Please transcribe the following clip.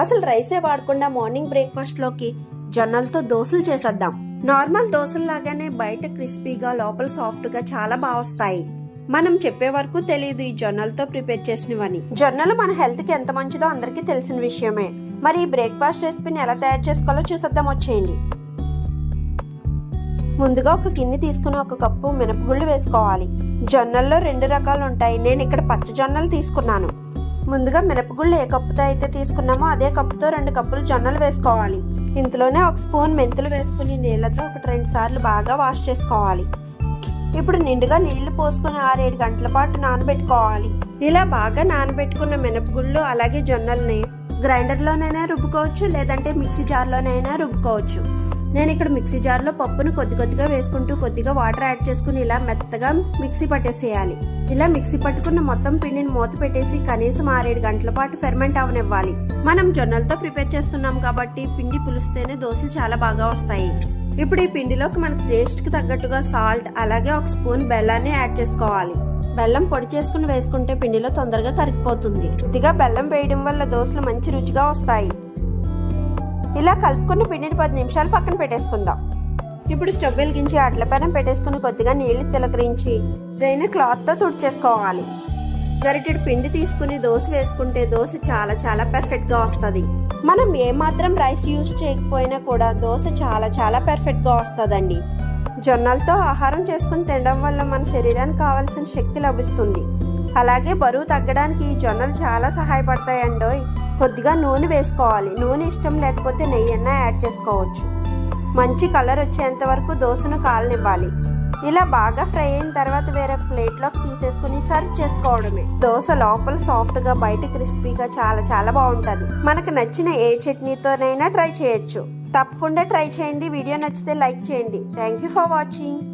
అసలు రైసే వాడకుండా మార్నింగ్ బ్రేక్ఫాస్ట్లోకి జొన్నలతో దోశలు చేసేద్దాం. నార్మల్ దోశల్లాగానే బయట క్రిస్పీగా లోపల సాఫ్ట్గా చాలా బాగా వస్తాయి. మనం చెప్పే వరకు తెలియదు ఈ జొన్నలతో ప్రిపేర్ చేసినవని. జొన్నలు మన హెల్త్కి ఎంత మంచిదో అందరికీ తెలిసిన విషయమే. మరి ఈ బ్రేక్ఫాస్ట్ రెసిపీని ఎలా తయారు చేసుకోవాలో చూసేద్దాం వచ్చేయండి. ముందుగా ఒక గిన్నె తీసుకుని ఒక కప్పు మినపగుళ్ళు వేసుకోవాలి. జొన్నల్లో రెండు రకాలు ఉంటాయి నేను ఇక్కడ పచ్చ జొన్నలు తీసుకున్నాను. ముందుగా మినపగుళ్ళు ఏ కప్పుతో అయితే తీసుకున్నామో అదే కప్పుతో రెండు కప్పులు జొన్నలు వేసుకోవాలి. ఇందులోనే ఒక స్పూన్ మెంతులు వేసుకుని నీళ్ళతో ఒకటి రెండు సార్లు బాగా వాష్ చేసుకోవాలి. ఇప్పుడు నిండుగా నీళ్ళు పోసుకుని ఆరేడు గంటల పాటు నానబెట్టుకోవాలి. ఇలా బాగా నానబెట్టుకున్న మినపగుళ్ళు అలాగే జొన్నల్ని గ్రైండర్లోనైనా రుబ్బుకోవచ్చు లేదంటే మిక్సీ జార్లోనైనా రుబ్బుకోవచ్చు. నేను ఇక్కడ మిక్సీ జార్లో పప్పును కొద్ది కొద్దిగా వేసుకుంటూ కొద్దిగా వాటర్ యాడ్ చేసుకుని ఇలా మెత్తగా మిక్సీ పట్టేసేయాలి. ఇలా మిక్సీ పట్టుకున్న మొత్తం పిండిని మూత పెట్టేసి కనీసం ఆరేడు గంటల పాటు ఫెర్మెంట్ అవనివ్వాలి. మనం జొన్నలతో ప్రిపేర్ చేస్తున్నాం కాబట్టి పిండి పులిస్తేనే దోశలు చాలా బాగా వస్తాయి. ఇప్పుడు ఈ పిండిలోకి మన టేస్ట్కి తగ్గట్టుగా సాల్ట్ అలాగే ఒక స్పూన్ బెల్లాన్ని యాడ్ చేసుకోవాలి. బెల్లం పొడి చేసుకుని వేసుకుంటే పిండిలో తొందరగా కరిగిపోతుంది. ఇదిగా బెల్లం వేయడం వల్ల దోశలు మంచి రుచిగా వస్తాయి. ఇలా కలుపుకున్న పిండిని పది నిమిషాలు పక్కన పెట్టేసుకుందాం. ఇప్పుడు స్టవ్ వెలిగించి అట్ల పెనం పెట్టేసుకుని కొద్దిగా నీళ్ళు తిలకరించి దైన క్లాత్తో తుడిచేసుకోవాలి. గరిటెడు పిండి తీసుకుని దోశ వేసుకుంటే దోశ చాలా చాలా పర్ఫెక్ట్గా వస్తుంది. మనం ఏమాత్రం రైస్ యూజ్ చేయకపోయినా కూడా దోశ చాలా చాలా పర్ఫెక్ట్గా వస్తుందండి. జొన్నలతో ఆహారం చేసుకుని తినడం వల్ల మన శరీరానికి కావాల్సిన శక్తి లభిస్తుంది. అలాగే బరువు తగ్గడానికి జొన్నలు చాలా సహాయపడతాయండోయ్. కొద్దిగా నూనె వేసుకోవాలి. నూనె ఇష్టం లేకపోతే నెయ్యి అన్న యాడ్ చేసుకోవచ్చు. మంచి కలర్ వచ్చేంత వరకు దోశను కాలనివ్వాలి. ఇలా బాగా ఫ్రై అయిన తర్వాత వేరే ప్లేట్లోకి తీసేసుకుని సర్వ్ చేసుకోవడమే. దోశ లోపల సాఫ్ట్గా బయట క్రిస్పీగా చాలా చాలా బాగుంటుంది. మనకు నచ్చిన ఏ చట్నీతోనైనా ట్రై చేయొచ్చు. తప్పకుండా ట్రై చేయండి. వీడియో నచ్చితే లైక్ చేయండి. Thank you for watching.